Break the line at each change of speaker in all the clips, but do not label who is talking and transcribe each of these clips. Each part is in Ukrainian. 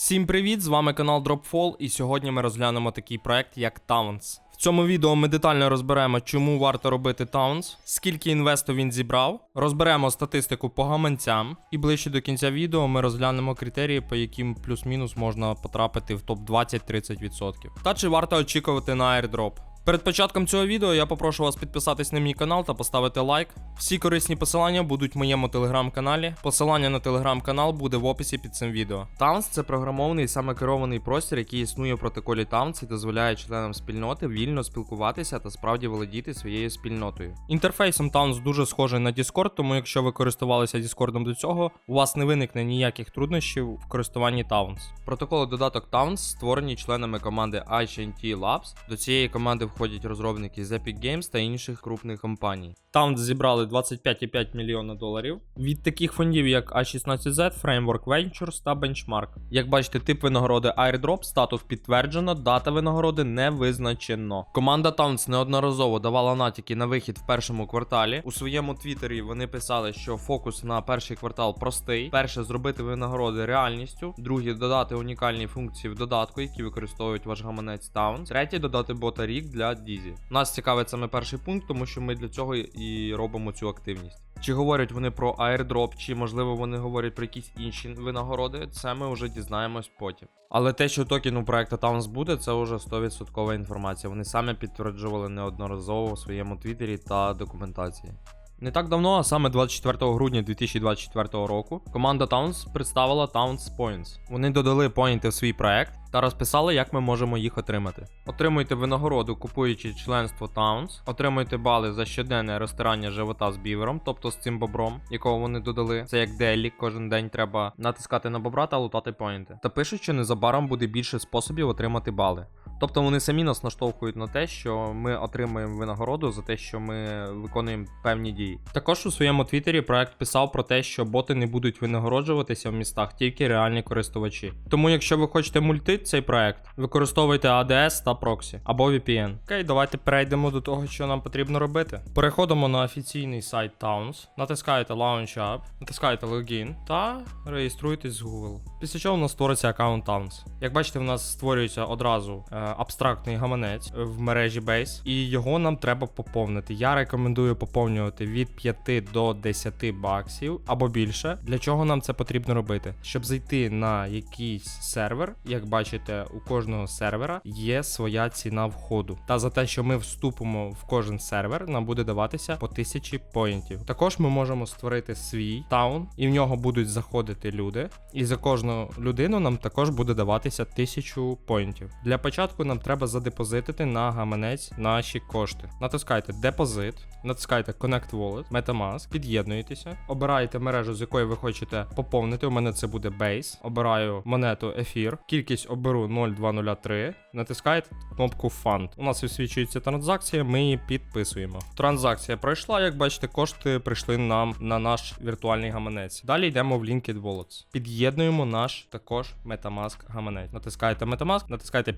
Всім привіт! З вами канал Dropfall, і сьогодні ми розглянемо такий проект, як Таунс. В цьому відео ми детально розберемо, чому варто робити Таунс, скільки інвесту він зібрав, розберемо статистику по гаманцям, і ближче до кінця відео ми розглянемо критерії, по яким плюс-мінус можна потрапити в топ 20-30%. Та чи варто очікувати на airdrop. Перед початком цього відео я попрошу вас підписатись на мій канал та поставити лайк. Всі корисні посилання будуть в моєму телеграм-каналі. Посилання на телеграм-канал буде в описі під цим відео. Taunts – це програмований саме керований простір, який існує в протоколі Taunts і дозволяє членам спільноти вільно спілкуватися та справді володіти своєю спільнотою. Інтерфейсом Taunts дуже схожий на Discord, тому якщо ви користувалися Discord до цього, у вас не виникне ніяких труднощів в користуванні Taunts. Протоколи додаток Taunts створені членами команди HNT Labs. До цієї команди входять розробники з Epic Games та інших крупних компаній. Taunts зібрали 25,5 мільйона доларів від таких фондів, як A16Z, Framework Ventures та Benchmark. Як бачите, тип винагороди Airdrop, статус підтверджено, дата винагороди не визначено. Команда Taunts неодноразово давала натяки на вихід в першому кварталі. У своєму твіттері вони писали, що фокус на перший квартал простий. Перше зробити винагороди реальністю. Друге додати унікальні функції в додатку, які використовують ваш гаманець Taunts. Третє додати бота рік для Дізі. Нас цікавить саме перший пункт, тому що ми для цього і робимо цю активність. Чи говорять вони про airdrop, чи можливо вони говорять про якісь інші винагороди, це ми вже дізнаємось потім. Але те, що токен у проекту Таунс буде, це вже 100% інформація. Вони самі підтверджували неодноразово в своєму твіттері та документації. Не так давно, а саме 24 грудня 2024 року, команда Towns представила Towns Points. Вони додали поінти в свій проект та розписали, як ми можемо їх отримати. Отримуйте винагороду, купуючи членство Towns, отримуйте бали за щоденне розтирання живота з бівером, тобто з цим бобром, якого вони додали. Це як делі, кожен день треба натискати на бобра та лутати поінти. Та пишуть, що незабаром буде більше способів отримати бали. Тобто вони самі нас наштовхують на те, що ми отримуємо винагороду за те, що ми виконуємо певні дії. Також у своєму твіттері проект писав про те, що боти не будуть винагороджуватися в містах, тільки реальні користувачі. Тому, якщо ви хочете мультити цей проект, використовуйте ADS та Proxy або VPN. Окей, давайте перейдемо до того, що нам потрібно робити. Переходимо на офіційний сайт Towns, натискаєте Launch App, натискаєте Login та реєструєтесь з Google. Після чого у нас створиться аккаунт Towns. Як бачите, в нас створюється одразу е, абстрактний гаманець в мережі Base, і його нам треба поповнити. Я рекомендую поповнювати від 5 до 10 баксів або більше. Для чого нам це потрібно робити? Щоб зайти на якийсь сервер, як бачите, у кожного сервера є своя ціна входу. Та за те, що ми вступимо в кожен сервер, нам буде даватися по 1000 поінтів. Також ми можемо створити свій таун, і в нього будуть заходити люди. І за кожну людину нам також буде даватися 1000 поінтів. Для початку нам треба задепозитити на гаманець наші кошти. Натискайте депозит, натискайте Connect Wallet, MetaMask, під'єднуєтеся, обираєте мережу, з якої ви хочете поповнити. У мене це буде Base. Обираю монету ефір. Кількість оберу 0203. Натискаєте кнопку Fund. У нас висвічується транзакція, ми її підписуємо. Транзакція пройшла, як бачите, кошти прийшли нам на наш віртуальний гаманець. Далі йдемо в Linked Wallets. Під'єднуємо наш також MetaMask гаманець. Натискаєте MetaMask, натискаєте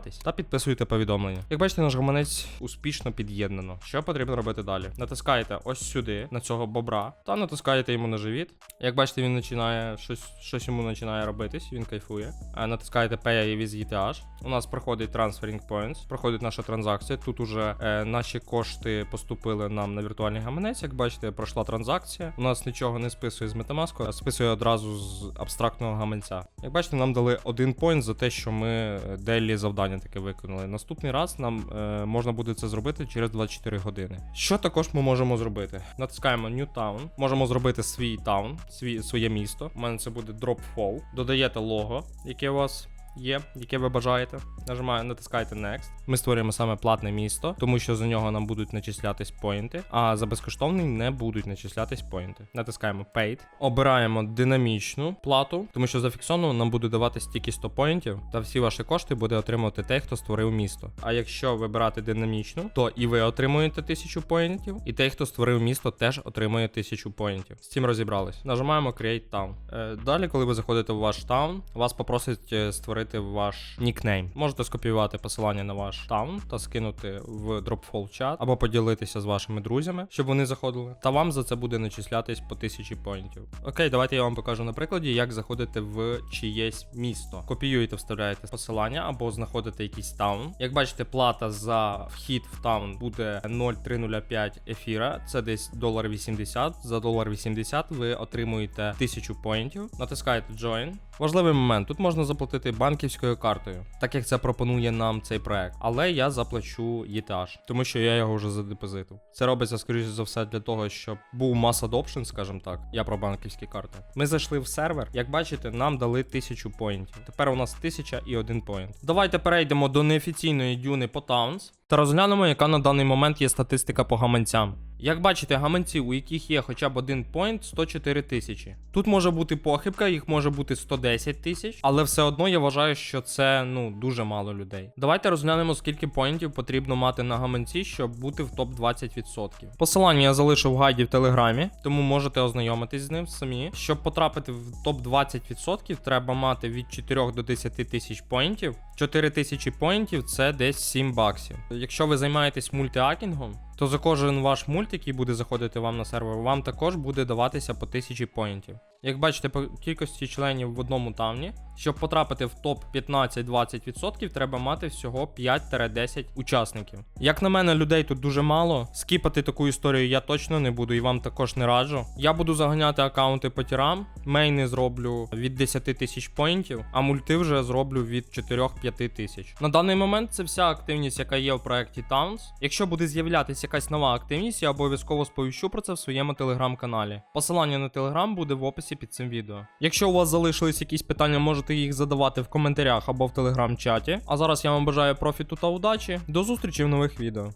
під'єднатись та підписуєте повідомлення. Як бачите, наш гаманець успішно під'єднано. Що потрібно робити далі? Натискаєте ось сюди, на цього бобра, та натискаєте йому на живіт. Як бачите, він починає щось, щось йому починає робитись, він кайфує. А натискаєте Pay with ETH. У нас проходить Transferring Points, проходить наша транзакція. Тут уже е, наші кошти поступили нам на віртуальний гаманець. Як бачите, пройшла транзакція. У нас нічого не списує з Metamask, а списує одразу з абстрактного гаманця. Як бачите, нам дали один поінт за те, що ми дейлі завдання таке виконали. Наступний раз нам е, можна буде це зробити через 24 години. Що також ми можемо зробити? Натискаємо New Town, можемо зробити свій таун, свій, своє місто. У мене це буде Dropfall. Додаєте лого, яке у вас є, яке ви бажаєте. Нажимаєте, натискаєте Next. Ми створюємо саме платне місто, тому що за нього нам будуть начислятись поінти, а за безкоштовний не будуть начислятись поінти. Натискаємо Paid. Обираємо динамічну плату, тому що за фіксовану нам буде давати стільки 100 поінтів, та всі ваші кошти буде отримувати той, хто створив місто. А якщо вибирати динамічну, то і ви отримуєте 1000 поінтів, і той, хто створив місто, теж отримує 1000 поінтів. З цим розібрались. Нажимаємо Create Town. Е, далі, коли ви заходите в ваш таун, вас попросить е, створити створити ваш нікнейм. Можете скопіювати посилання на ваш таун та скинути в Dropfall чат або поділитися з вашими друзями, щоб вони заходили. Та вам за це буде начислятись по тисячі поінтів. Окей, давайте я вам покажу на прикладі, як заходити в чиєсь місто. Копіюєте, вставляєте посилання або знаходите якийсь таун. Як бачите, плата за вхід в таун буде 0,305 ефіра. Це десь долар 80. За долар 80 ви отримуєте 1000 поінтів. Натискаєте Join. Важливий момент. Тут можна заплатити банківською картою, так як це пропонує нам цей проект. Але я заплачу ETH, тому що я його вже задепозитив. Це робиться, скоріше за все, для того, щоб був mass adoption, скажімо так. Я про банківські карти. Ми зайшли в сервер. Як бачите, нам дали 1000 поінтів. Тепер у нас 1000 і 1 поінт. Давайте перейдемо до неофіційної дюни по Towns та розглянемо, яка на даний момент є статистика по гаманцям. Як бачите, гаманці, у яких є хоча б один поінт, 104 тисячі. Тут може бути похибка, їх може бути 110 тисяч, але все одно я вважаю, що це ну дуже мало людей. Давайте розглянемо, скільки поінтів потрібно мати на гаманці, щоб бути в топ 20%. Посилання я залишив в гайді в телеграмі, тому можете ознайомитись з ним самі. Щоб потрапити в топ 20%, треба мати від 4 до 10 тисяч поінтів. 4 тисячі поінтів це десь 7 баксів. Якщо ви займаєтесь мультиакінгом, то за кожен ваш мульт, який буде заходити вам на сервер, вам також буде даватися по 1000 поінтів. Як бачите, по кількості членів в одному тавні, щоб потрапити в топ 15-20%, треба мати всього 5-10 учасників. Як на мене, людей тут дуже мало. Скіпати таку історію я точно не буду і вам також не раджу. Я буду заганяти аккаунти по тірам, мейни зроблю від 10 тисяч поінтів, а мульти вже зроблю від 4-5 тисяч. На даний момент це вся активність, яка є в проєкті Towns. Якщо буде з'являтися якась нова активність, я обов'язково сповіщу про це в своєму телеграм-каналі. Посилання на телеграм буде в описі під цим відео. Якщо у вас залишились якісь питання, можете їх задавати в коментарях або в телеграм-чаті. А зараз я вам бажаю профіту та удачі. До зустрічі в нових відео.